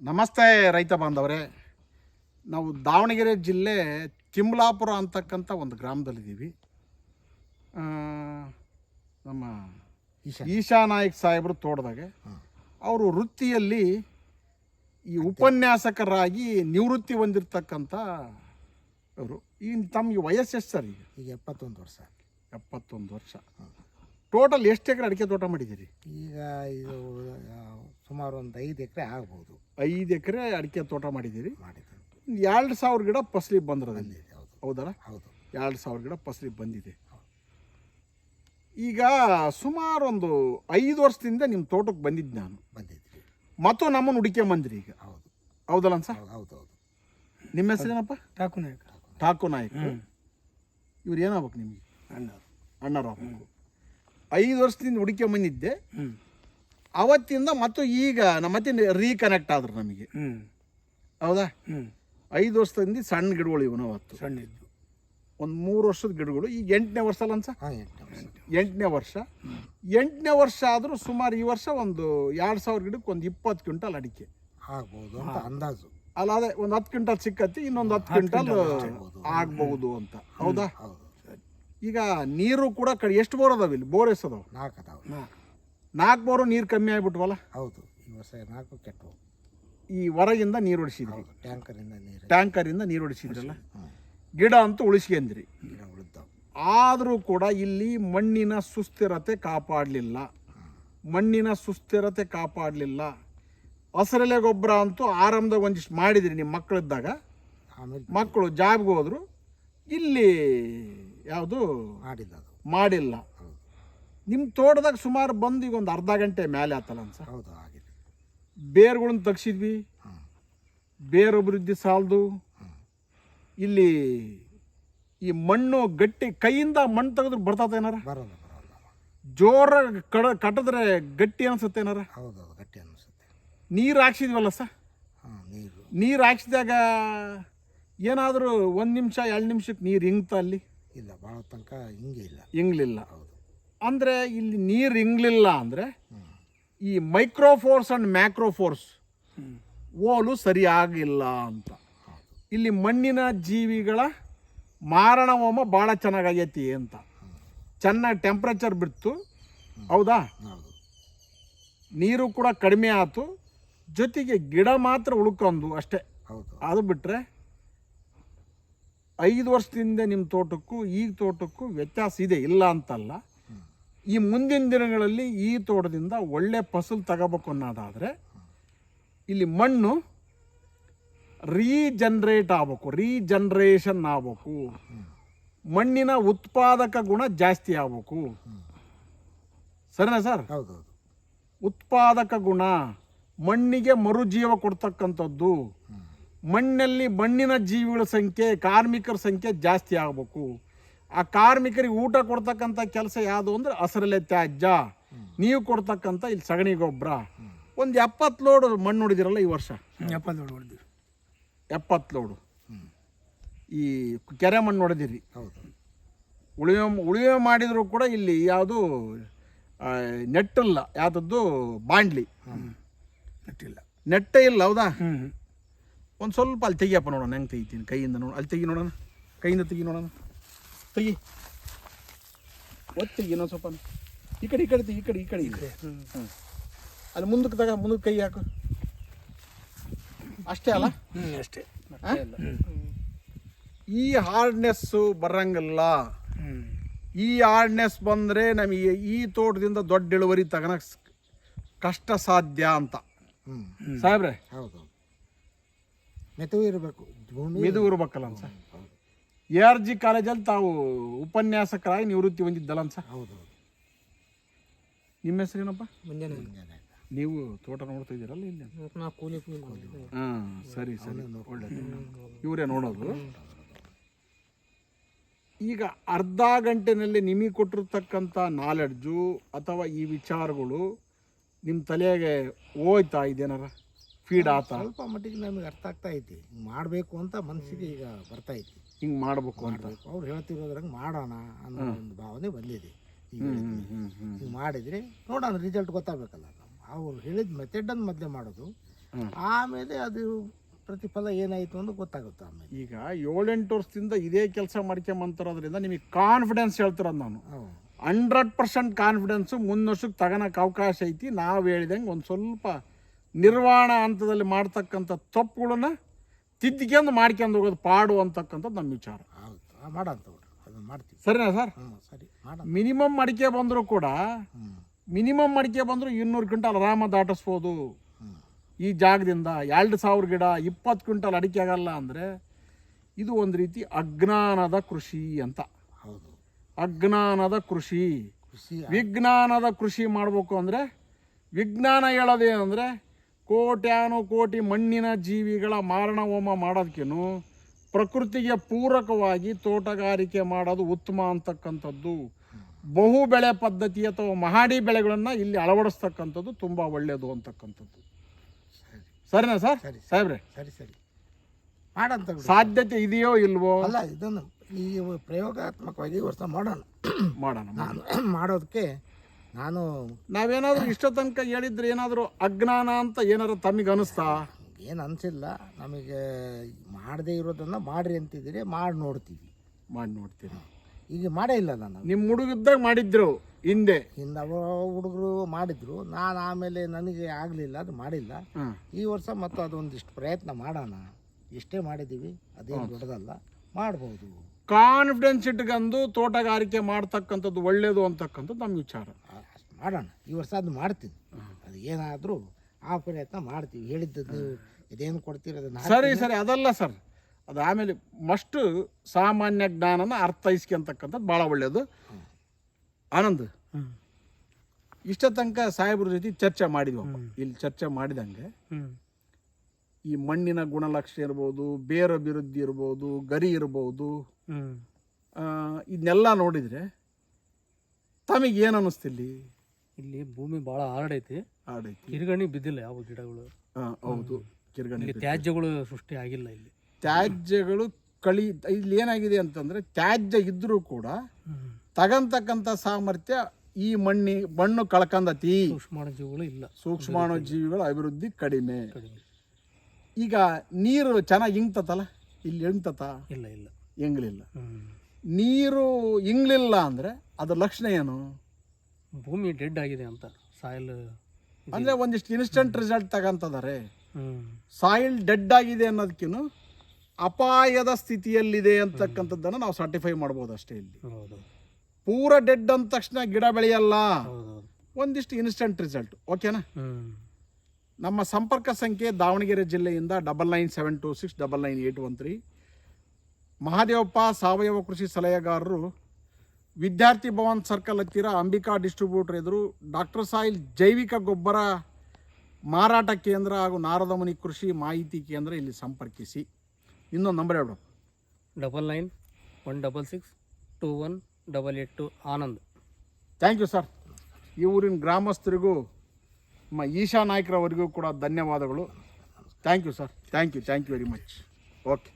ನಮಸ್ತೆ ರೈತ ಬಾಂಧವರೇ. ನಾವು ದಾವಣಗೆರೆ ಜಿಲ್ಲೆ ತಿಮ್ಲಾಪುರ ಅಂತಕ್ಕಂಥ ಒಂದು ಗ್ರಾಮದಲ್ಲಿದ್ದೀವಿ. ನಮ್ಮ ಈಶಾ. ಈಶಾ ನಾಯಕ್ ಸಾಹೇಬರು ತೋಟದಾಗೆ. ಅವರು ವೃತ್ತಿಯಲ್ಲಿ ಈ ಉಪನ್ಯಾಸಕರಾಗಿ ನಿವೃತ್ತಿ ಹೊಂದಿರತಕ್ಕಂಥ ಅವರು ಈ ತಮಗೆ ವಯಸ್ಸು ಎಷ್ಟು ಸರ್ ಈಗ? ಈಗ ಎಪ್ಪತ್ತೊಂದು ವರ್ಷ. ಎಪ್ಪತ್ತೊಂದು ವರ್ಷ. ಟೋಟಲ್ ಎಷ್ಟು ಎಕರೆ ಅಡಿಕೆ ತೋಟ ಮಾಡಿದ್ದೀರಿ? ಈಗ ಇದು ಸುಮಾರು ಒಂದು ಐದು ಎಕರೆ ಆಗ್ಬೋದು. ಐದು ಎಕರೆ ಅಡಿಕೆ ತೋಟ ಮಾಡಿದ್ದೀರಿ? ಮಾಡಿದ್ದೀವಿ. ಎರಡು ಸಾವಿರ ಗಿಡ ಫಸಲಿ ಬಂದಿರೋದಲ್ಲಿ. ಬಂದಿದೆ ಹೌದು. ಹೌದಲ್ಲ? ಹೌದು. ಎರಡು ಸಾವಿರ ಗಿಡ ಫಸಲಿ ಬಂದಿದೆ. ಈಗ ಸುಮಾರು ಒಂದು ಐದು ವರ್ಷದಿಂದ ನಿಮ್ಮ ತೋಟಕ್ಕೆ ಬಂದಿದ್ದು ನಾನು. ಬಂದಿದ್ದೆ ಮತ್ತು ನಮ್ಮನ್ನು ಹುಡುಕೊಂಬಂದ್ರಿ ಈಗ. ಹೌದು. ಹೌದಲ್ಲ ಸರ್ ಹೌದು ಹೌದು ಹೌದು. ನಿಮ್ಮ ಹೆಸರೇನಪ್ಪ ಟಾಕು ನಾಯಕ. ಠಾಕು ನಾಯಕ್. ಇವ್ರು ಏನಾಗ್ಬೇಕು ನಿಮಗೆ? ಅಣ್ಣ ಅಣ್ಣಾರು ಆಗ್ಬೇಕು. ಐದು ವರ್ಷದಿಂದ ಹುಡುಕೊಂಬಂದಿದ್ದೆ ಹ್ಞೂ ಅವತ್ತಿಂದ ಮತ್ತು ಈಗ ನಮ್ಮ ಮತ್ತೆ ರೀಕನೆಕ್ಟ್ ಆದ್ರು ನಮಗೆ. ಹೌದಾ? ಐದು ವರ್ಷದಿಂದ ಸಣ್ಣ ಗಿಡಗಳು ಇವನು ಅವತ್ತು ಸಣ್ಣ ಇದ್ದು. ಒಂದು ಮೂರು ವರ್ಷದ ಗಿಡಗಳು. ಈಗ ಎಂಟನೇ ವರ್ಷ ಅಲ್ಲ ಅನ್ಸ? ಎಂಟನೇ ವರ್ಷ. ಎಂಟನೇ ವರ್ಷ. ಆದರೂ ಸುಮಾರು ಈ ವರ್ಷ ಒಂದು ಎರಡು ಸಾವಿರ ಗಿಡಕ್ಕೆ ಒಂದು ಇಪ್ಪತ್ತು ಕ್ವಿಂಟಲ್ ಅಡಿಕೆ. ಆಗ್ಬೋದು ಅಂತ ಅಂದಾಜು. ಅಲ್ಲ ಅದೇ ಒಂದು ಹತ್ತು ಕ್ವಿಂಟಲ್ ಸಿಕ್ಕತ್ತಿ ಇನ್ನೊಂದು ಹತ್ತು ಕ್ವಿಂಟಲ್ ಆಗ್ಬಹುದು ಅಂತ. ಹೌದಾ? ಈಗ ನೀರು ಕೂಡ ಕಡೆ ಎಷ್ಟು ಬೋರ್ ಅದಾವ ಇಲ್ಲಿ? ಬೋರ್ ಅದಾವೆ? ನಾಲ್ಕು ಅದಾವೆ. ನಾಲ್ಕು ಬೋರು ನೀರು ಕಮ್ಮಿ ಆಗಿಬಿಟ್ವಲ್ಲ? ಹೌದು ಈ ವರ್ಷ ನಾಲ್ಕು ಕೆಟ್ಟವು ಈ ಹೊರಗಿಂದ ನೀರು ಹೊಡಿಸಿದ್ರಿ ಟ್ಯಾಂಕರಿಂದ ನೀರು. ಟ್ಯಾಂಕರಿಂದ ನೀರು ಹೊಡಿಸಿದ್ರಲ್ಲ ಗಿಡ ಅಂತೂ ಉಳಿಸ್ಕೊಂಡ್ರಿ ಗಿಡ ಉಳಿದಾವೆ. ಆದರೂ ಕೂಡ ಇಲ್ಲಿ ಮಣ್ಣಿನ ಸುಸ್ಥಿರತೆ ಕಾಪಾಡಲಿಲ್ಲ. ಮಣ್ಣಿನ ಸುಸ್ಥಿರತೆ ಕಾಪಾಡಲಿಲ್ಲ. ಹಸರೆಲೆ ಗೊಬ್ಬರ ಅಂತೂ ಆರಂಭದಾಗ ಒಂದಿಷ್ಟು ಮಾಡಿದ್ರಿ ನಿಮ್ಮ ಮಕ್ಕಳಿದ್ದಾಗ ಆಮೇಲೆ ಮಕ್ಕಳು ಜಾಬ್ಗೆ ಹೋದ್ರು. ಇಲ್ಲಿ ಯಾವುದು? ಮಾಡಿಲ್ಲ ಅದು. ಮಾಡಿಲ್ಲ. ನಿಮ್ಮ ತೋಟದಾಗ ಸುಮಾರು ಬಂದು ಈಗ ಒಂದು ಅರ್ಧ ಗಂಟೆ ಮೇಲೆ ಆತಲ್ಲ ಸರ್ ಹೌದು ಆಗಿದೆ ಬೇರುಗಳನ್ನ ತೆಗ್ಸಿದ್ವಿ. ಬೇರು ಅಭಿವೃದ್ಧಿ ಸಾಲದು. ಇಲ್ಲಿ ಈ ಮಣ್ಣು ಗಟ್ಟಿ ಕೈಯಿಂದ ಮಣ್ಣು ತೆಗೆದ್ರೆ ಬರ್ತದೇನಾರ ಬರೋಲ್ಲ ಬರೋಲ್ಲ. ಜೋರ ಕಡ ಕಟ್ಟಿದ್ರೆ ಗಟ್ಟಿ ಅನ್ಸುತ್ತೆ ಏನಾರ? ಹೌದು ಹೌದು ಗಟ್ಟಿ ಅನಿಸುತ್ತೆ. ನೀರು ಹಾಕ್ಸಿದ್ವಲ್ಲ ಸರ್ ಹಾಂ ನೀರು. ನೀರು ಹಾಕ್ಸಿದಾಗ ಏನಾದರೂ ಒಂದು ನಿಮಿಷ ಎರಡು ನಿಮಿಷಕ್ಕೆ ನೀರು ಹಿಂಗ್ತ ಅಲ್ಲಿ? ಇಲ್ಲ ಭಾಳ ತನಕ ಹಿಂಗೆ ಇಲ್ಲ. ಹಿಂಗ್ಲಿಲ್ಲ ಹೌದು. ಅಂದರೆ ಇಲ್ಲಿ ನೀರು ಇಂಗ್ಲಿಲ್ಲ ಅಂದರೆ ಈ ಮೈಕ್ರೋಫೋರ್ಸ್ ಆ್ಯಂಡ್ ಮ್ಯಾಕ್ರೋಫೋರ್ಸ್ ಓಲು ಸರಿಯಾಗಿಲ್ಲ ಅಂತ. ಇಲ್ಲಿ ಮಣ್ಣಿನ ಜೀವಿಗಳ ಮಾರಣ ಹೋಮ ಭಾಳ ಚೆನ್ನಾಗೈತಿ ಅಂತ. ಚೆನ್ನಾಗಿ ಟೆಂಪ್ರೇಚರ್ ಬಿಡ್ತು. ಹೌದಾ? ನೀರು ಕೂಡ ಕಡಿಮೆ ಆಯ್ತು ಜೊತೆಗೆ ಗಿಡ ಮಾತ್ರ ಉಳ್ಕೊಂಡು ಅಷ್ಟೇ. ಹೌದು. ಅದು ಬಿಟ್ಟರೆ ಐದು ವರ್ಷದಿಂದ ನಿಮ್ಮ ತೋಟಕ್ಕೂ ಈಗ ತೋಟಕ್ಕೂ ವ್ಯತ್ಯಾಸ ಇದೆ ಇಲ್ಲ ಅಂತಲ್ಲ. ಈ ಮುಂದಿನ ದಿನಗಳಲ್ಲಿ ಈ ತೋಟದಿಂದ ಒಳ್ಳೆ ಫಸಲು ತಗೋಬೇಕು ಅನ್ನೋದಾದರೆ ಇಲ್ಲಿ ಮಣ್ಣು ರೀಜನ್ರೇಟ್ ಆಗಬೇಕು ರೀಜನ್ರೇಷನ್ ಆಗಬೇಕು. ಮಣ್ಣಿನ ಉತ್ಪಾದಕ ಗುಣ ಜಾಸ್ತಿ ಆಗಬೇಕು. ಸರಿನಾ ಸರ್? ಹೌದು ಹೌದು ಉತ್ಪಾದಕ ಗುಣ ಮಣ್ಣಿಗೆ ಮರುಜೀವ ಕೊಡ್ತಕ್ಕಂಥದ್ದು. ಮಣ್ಣಲ್ಲಿ ಮಣ್ಣಿನ ಜೀವಿಗಳ ಸಂಖ್ಯೆ ಕಾರ್ಮಿಕರ ಸಂಖ್ಯೆ ಜಾಸ್ತಿ ಆಗಬೇಕು. ಆ ಕಾರ್ಮಿಕರಿಗೆ ಊಟ ಕೊಡ್ತಕ್ಕಂಥ ಕೆಲಸ ಯಾವುದು ಅಂದ್ರೆ ಹಸರಲೆ ತ್ಯಾಜ್ಯ. ನೀವು ಕೊಡ್ತಕ್ಕಂಥ ಇಲ್ಲಿ ಸಗಣಿ ಗೊಬ್ಬರ. ಒಂದು ಎಪ್ಪತ್ತು ಲೋಡ್ ಮಣ್ಣು ಹೊಡಿದಿರಲ್ಲ ಈ ವರ್ಷ? ಎಪ್ಪತ್ತು ಲೋಡ್ ಹೊಡೆದಿರಿ ಎಪ್ಪತ್ತು ಲೋಡು. ಈ ಕೆರೆ ಮಣ್ಣು ಹೊಡೆದಿರಿ. ಹೌದು. ಉಳಿವೆ ಉಳಿವೆ ಮಾಡಿದರೂ ಕೂಡ ಇಲ್ಲಿ ಯಾವುದು ನೆಟ್ಟಿಲ್ಲ ಯಾವುದದ್ದು ಬಾಂಡ್ಲಿ. ನೆಟ್ಟಿಲ್ಲ. ನೆಟ್ಟೇ ಇಲ್ಲ ಹೌದಾ? ಒಂದು ಸ್ವಲ್ಪ ಅಲ್ಲಿ ತೆಗಿಯಪ್ಪ ನೋಡೋಣ. ಹೆಂಗೆ ತೆಗಿತೀನಿ? ಕೈಯಿಂದ ನೋಡೋಣ ಅಲ್ಲಿ ತೆಗಿ ನೋಡೋಣ. ಕೈಯಿಂದ ತೆಗಿ ನೋಡೋಣ. ತೆಗಿ. ಒತ್ತಿ ಏನೋ ಇನ್ನೊಂದು ಸ್ವಲ್ಪ. ಈ ಕಡೆ ಈ ಕಡೆ ತೆಗಿ, ಈ ಕಡೆ ಈ ಕಡೆ. ಈ ಕಡೆ. ಹ್ಞೂ ಹ್ಞೂ ಅಲ್ಲಿ ಮುಂದಕ್ಕೆ ತಗ ಮುಂದಕ್ಕೆ ಕೈ ಹಾಕು. ಅಷ್ಟೇ ಅಲ್ಲ? ಹ್ಞೂ ಅಷ್ಟೇ? ಈ ಹಾರ್ಡ್ನೆಸ್ಸು ಬರಂಗಿಲ್ಲ. ಈ ಹಾರ್ಡ್ನೆಸ್ ಬಂದರೆ ನಮಗೆ ಈ ತೋಟದಿಂದ ದೊಡ್ಡ ಇಳುವರಿ ತಗೋಣಕ್ಕೆ ಕಷ್ಟ ಸಾಧ್ಯ ಅಂತ. ಹ್ಞೂ ಸಾಹೇಬ್ರೆ ಹೌದು ಮೆತುವು ಇರಬೇಕು. ಭೂಮಿ ಮಿದು ಇರ್ಬೇಕಲ್ಲ ಹೌದು ಎ ಆರ್ ಜಿ ಕಾಲೇಜಲ್ಲಿ ತಾವು ಉಪನ್ಯಾಸಕರಾಗಿ ನಿವೃತ್ತಿ ಹೊಂದಿದ್ದಲ್ಲ ಅನ್ಸ ಹೌದು ನಿಮ್ಮ ಹೆಸರೇನಪ್ಪ ಮುಂಜಾನೆ ನೀವು ತೋಟ ನೋಡ್ತಾ ಇದ್ದೀರಲ್ಲ ಇಲ್ಲಿ? ಕೂಲಿ ಕೂಲಿ ಹಾಂ ಸರಿ ಸರಿ. ಒಳ್ಳೆಯದು ಇವರೇ ನೋಡೋದು. ಈಗ ಅರ್ಧ ಗಂಟೆನಲ್ಲಿ ನಿಮಗೆ ಕೊಟ್ಟಿರ್ತಕ್ಕಂಥ ನಾಲೆಡ್ಜು ಅಥವಾ ಈ ವಿಚಾರಗಳು ನಿಮ್ಮ ತಲೆಗೆ ಹೋಯ್ತಾ ಇದೇನಾರ? ಫೀಡ್ ಆತ. ಸ್ವಲ್ಪ ಮಟ್ಟಿಗೆ ನಮಗೆ ಅರ್ಥ ಆಗ್ತಾ ಐತಿ. ಮಾಡಬೇಕು ಅಂತ ಮನಸ್ಸಿಗೆ ಈಗ ಬರ್ತಾ ಐತಿ. ಹಿಂಗೆ ಮಾಡಬೇಕು ಅಂತ. ಅವ್ರು ಹೇಳ್ತಿರೋದ್ರಂಗೆ ಮಾಡೋಣ ಅನ್ನೋ ಒಂದು ಭಾವನೆ ಬಂದಿದೆ. ಈಗ ಮಾಡಿದ್ರೆ ನೋಡೋಣ ರಿಸಲ್ಟ್ ಗೊತ್ತಾಗಬೇಕಲ್ಲ. ಅವ್ರು ಹೇಳಿದ ಮೆಥಡನ್ನು ಮೊದಲೇ ಮಾಡೋದು. ಆಮೇಲೆ ಅದು ಪ್ರತಿಫಲ ಏನಾಯಿತು ಅಂತ ಗೊತ್ತಾಗುತ್ತೆ ಆಮೇಲೆ. ಈಗ ಏಳೆಂಟು ವರ್ಷದಿಂದ ಇದೇ ಕೆಲಸ ಮಾಡ್ಕೊಂಬಂತಿರೋದ್ರಿಂದ ನಿಮಗೆ ಕಾನ್ಫಿಡೆನ್ಸ್ ಹೇಳ್ತಿರೋದು ನಾನು. ಹಂಡ್ರೆಡ್ ಪರ್ಸೆಂಟ್ ಕಾನ್ಫಿಡೆನ್ಸು ಮುಂದೆ ವರ್ಷಕ್ಕೆ ತಗೋಣಕ್ಕೆ ಅವಕಾಶ ಐತಿ. ನಾವು ಹೇಳಿದಂಗೆ ಒಂದು ಸ್ವಲ್ಪ ನಿರ್ವಹಣಾ ಹಂತದಲ್ಲಿ ಮಾಡ್ತಕ್ಕಂಥ ತಪ್ಪುಗಳನ್ನ ತಿದ್ದಿಕೊಂಡು ಮಾಡ್ಕೊಂಡು ಹೋಗೋದು ಪಾಡು ಅಂತಕ್ಕಂಥದ್ದು ನಮ್ಮ ವಿಚಾರ. ಹೌದು ಅದನ್ನ ಮಾಡ್ತೀವಿ. ಸರಿನಾ ಸರ್? ಹ್ಞೂ ಸರಿ ಮಿನಿಮಮ್ ಅಡಿಕೆ ಬಂದರೂ ಕೂಡ ಮಿನಿಮಮ್ ಅಡಿಕೆ ಬಂದರೂ ಇನ್ನೂರು ಕ್ವಿಂಟಲ್ ಆರಾಮ ದಾಟಿಸ್ಬೋದು. ಈ ಜಾಗದಿಂದ ಎರಡು ಸಾವಿರ ಗಿಡ ಇಪ್ಪತ್ತು ಕ್ವಿಂಟಲ್ ಅಡಿಕೆ ಆಗಲ್ಲ ಅಂದರೆ ಇದು ಒಂದು ರೀತಿ ಅಜ್ಞಾನದ ಕೃಷಿ ಅಂತ. ಹೌದು. ಅಜ್ಞಾನದ ಕೃಷಿ. ಖುಷಿ ವಿಜ್ಞಾನದ ಕೃಷಿ ಮಾಡಬೇಕು ಅಂದರೆ ವಿಜ್ಞಾನ ಹೇಳೋದೇನೆಂದರೆ ಕೋಟ್ಯಾನು ಕೋಟಿ ಮಣ್ಣಿನ ಜೀವಿಗಳ ಮಾರಣ ಹೋಮ ಮಾಡೋದಕ್ಕೇನು ಪ್ರಕೃತಿಗೆ ಪೂರಕವಾಗಿ ತೋಟಗಾರಿಕೆ ಮಾಡೋದು ಉತ್ತಮ ಅಂತಕ್ಕಂಥದ್ದು. ಬಹು ಬೆಳೆ ಪದ್ಧತಿ ಅಥವಾ ಮಹಾಡಿ ಬೆಳೆಗಳನ್ನು ಇಲ್ಲಿ ಅಳವಡಿಸ್ತಕ್ಕಂಥದ್ದು ತುಂಬ ಒಳ್ಳೆಯದು ಅಂತಕ್ಕಂಥದ್ದು. ಸರಿ ಸರಿನಾ ಸರ್? ಸರಿ. ಸಾಹೇಬ್ರೆ? ಸರಿ ಸರಿ. ಮಾಡೋಂಥ ತಗೊಳ್ರಿ ಸಾಧ್ಯತೆ ಇದೆಯೋ ಇಲ್ವೋ? ಅಲ್ಲ ಇದನ್ನು ಈ ಪ್ರಯೋಗಾತ್ಮಕವಾಗಿ ವರ್ಷ ಮಾಡೋಣ. ಮಾಡೋಣ ಮಾಡೋದಕ್ಕೆ ನಾನು ನಾವೇನಾದ್ರೂ ಇಷ್ಟ ತನಕ ಹೇಳಿದ್ರೆ ಏನಾದರೂ ಅಜ್ಞಾನ ಅಂತ ಏನಾದ್ರು ತಮಗೆ ಅನಿಸ್ತಾ? ಏನು ಅನಿಸಿಲ್ಲ. ನಮಗೆ ಮಾಡದೇ ಇರೋದನ್ನು ಮಾಡ್ರಿ ಅಂತಿದ್ದೀರಿ ಮಾಡಿ ನೋಡ್ತೀವಿ. ಮಾಡಿ ನೋಡ್ತೀರಿ? ಈಗ ಮಾಡೇ ಇಲ್ಲ ನಾನು. ನಿಮ್ಮ ಹುಡುಗಿದ್ದಾಗ ಮಾಡಿದ್ರು ಹಿಂದೆ? ಹಿಂದೆ ಅವ ಹುಡುಗರು ಮಾಡಿದ್ರು. ನಾನು ಆಮೇಲೆ ನನಗೆ ಆಗಲಿಲ್ಲ ಅದು ಮಾಡಿಲ್ಲ. ಈ ವರ್ಷ ಮತ್ತು ಅದೊಂದಿಷ್ಟು ಪ್ರಯತ್ನ ಮಾಡೋಣ. ಇಷ್ಟೇ ಮಾಡಿದ್ದೀವಿ ಅದೇನು ದೊಡ್ಡದಲ್ಲ. ಮಾಡ್ಬೋದು. ಕಾನ್ಫಿಡೆನ್ಸ್ ಇಟ್ಕೊಂಡು ತೋಟಗಾರಿಕೆ ಮಾಡ್ತಕ್ಕಂಥದ್ದು ಒಳ್ಳೇದು ಅಂತಕ್ಕಂಥದ್ದು ನಮ್ಮ ವಿಚಾರ. ಮಾಡೋಣ. ಈ ವರ್ಷ ಅದು ಮಾಡ್ತೀನಿ. ಅದು ಏನಾದರೂ ಆ ಪ್ರಯತ್ನ ಮಾಡ್ತೀವಿ. ಹೇಳಿದ್ದದ್ದು ಇದೇನು ಕೊಡ್ತೀರ ಅದನ್ನು ಸರಿ ಸರಿ ಅದಲ್ಲ ಸರ್. ಅದು ಆಮೇಲೆ ಮಸ್ಟ್ ಸಾಮಾನ್ಯ ಜ್ಞಾನನ ಅರ್ಥೈಸ್ಕೊಂತಕ್ಕಂಥದ್ದು ಭಾಳ ಒಳ್ಳೆಯದು ಆನಂದ್ ಇಷ್ಟ ತನಕ ಸಾಹೇಬ್ರ ಜೊತೆ ಚರ್ಚೆ ಮಾಡಿದ್ವಪ್ಪ. ಇಲ್ಲಿ ಚರ್ಚೆ ಮಾಡಿದಂಗೆ ಈ ಮಣ್ಣಿನ ಗುಣಲಕ್ಷಣ ಇರ್ಬೋದು ಬೇರ ಅಭಿವೃದ್ಧಿ ಇರ್ಬೋದು ಗರಿ ಇರ್ಬೋದು ಆ, ಇದನ್ನೆಲ್ಲ ನೋಡಿದರೆ ತಮಗೆ ಏನು ಅನ್ನಿಸ್ತಿಲ್ಲಿ ಇಲ್ಲಿ ಭೂಮಿ ಬಹಳ ಹಾರ್ಡ್ ಐತಿ. ಕಿರುಗಣಿ ಬಿದ್ದಿಲ್ಲ ಯಾವ ಗಿಡಗಳು. ಹೌದು. ಕಿರ್ಗಣಿ ಇಲ್ಲಿ ತ್ಯಾಜ್ಯಗಳು ಸೃಷ್ಟಿ ಆಗಿಲ್ಲ ಇಲ್ಲಿ. ತ್ಯಾಜ್ಯಗಳು ಕಳಿ ಇಲ್ಲಿ ಏನಾಗಿದೆ ಅಂತಂದ್ರೆ ತ್ಯಾಜ್ಯ ಇದ್ರೂ ಕೂಡ ತಗಂತಕ್ಕಂಥ ಸಾಮರ್ಥ್ಯ ಈ ಮಣ್ಣಿ ಮಣ್ಣು ಕಳ್ಕಂದತಿ. ಸೂಕ್ಷ್ಮಾಣು ಜೀವಿಗಳು ಇಲ್ಲ. ಸೂಕ್ಷ್ಮಾಣು ಜೀವಿಗಳ ಅಭಿವೃದ್ಧಿ ಕಡಿಮೆ. ಕಡಿಮೆ. ಈಗ ನೀರು ಚೆನ್ನಾಗಿ ಇಂಗ್ತತಲ್ಲ ಇಲ್ಲಿ ಇಂಗ್ತತ ಇಲ್ಲ ಇಲ್ಲ. ಇಂಗ್ಲಿಲ್ಲ ಹ್ಮ್. ನೀರು ಇಂಗ್ಲಿಲ್ಲ ಅಂದ್ರೆ ಅದ್ರ ಲಕ್ಷಣ ಏನು? ಭೂಮಿ ಡೆಡ್ ಆಗಿದೆ ಅಂತ ಸಾಯಿಲ್ ಅಂದ್ರೆ ಒಂದಿಷ್ಟು ಇನ್ಸ್ಟೆಂಟ್ ರಿಸಲ್ಟ್ ತಗಂತದಾರೆ. ಸಾಯಿಲ್ ಡೆಡ್ ಆಗಿದೆ ಅನ್ನೋದಕ್ಕಿನ್ನು ಅಪಾಯದ ಸ್ಥಿತಿಯಲ್ಲಿದೆ ಅಂತಕ್ಕಂಥದ್ದನ್ನು ನಾವು ಸರ್ಟಿಫೈ ಮಾಡ್ಬೋದು ಅಷ್ಟೇ ಇಲ್ಲಿ. ಹೌದು. ಪೂರ ಡೆಡ್ ಅಂದ ತಕ್ಷಣ ಗಿಡ ಬೆಳೆಯಲ್ಲ. ಒಂದಿಷ್ಟು ಇನ್ಸ್ಟೆಂಟ್ ರಿಸಲ್ಟ್ ಓಕೆನಾ ನಮ್ಮ ಸಂಪರ್ಕ ಸಂಖ್ಯೆ ದಾವಣಗೆರೆ ಜಿಲ್ಲೆಯಿಂದ double nine seven two six double nine eight one three Mahadevappa ಸಾವಯವ ಕೃಷಿ ಸಲಹೆಗಾರರು ವಿದ್ಯಾರ್ಥಿ ಭವನ್ ಸರ್ಕಲ್ ಹತ್ತಿರ ಅಂಬಿಕಾ ಡಿಸ್ಟ್ರಿಬ್ಯೂಟರ್ ಎದುರು ಡಾಕ್ಟರ್ ಸಾಯಿಲ್ ಜೈವಿಕ ಗೊಬ್ಬರ ಮಾರಾಟ ಕೇಂದ್ರ ಹಾಗೂ ನಾರದಮುನಿ ಕೃಷಿ ಮಾಹಿತಿ ಕೇಂದ್ರ ಇಲ್ಲಿ ಸಂಪರ್ಕಿಸಿ. ಇನ್ನೊಂದು ನಂಬರ್ ಹೇಳು double nine one double six two one double eight two Anand. Thank you sir ಈ ಊರಿನ ಗ್ರಾಮಸ್ಥರಿಗೂ ನಮ್ಮ ಈಶಾ ನಾಯ್ಕರವರಿಗೂ ಕೂಡ ಧನ್ಯವಾದಗಳು. Thank you sir thank you thank you very much okay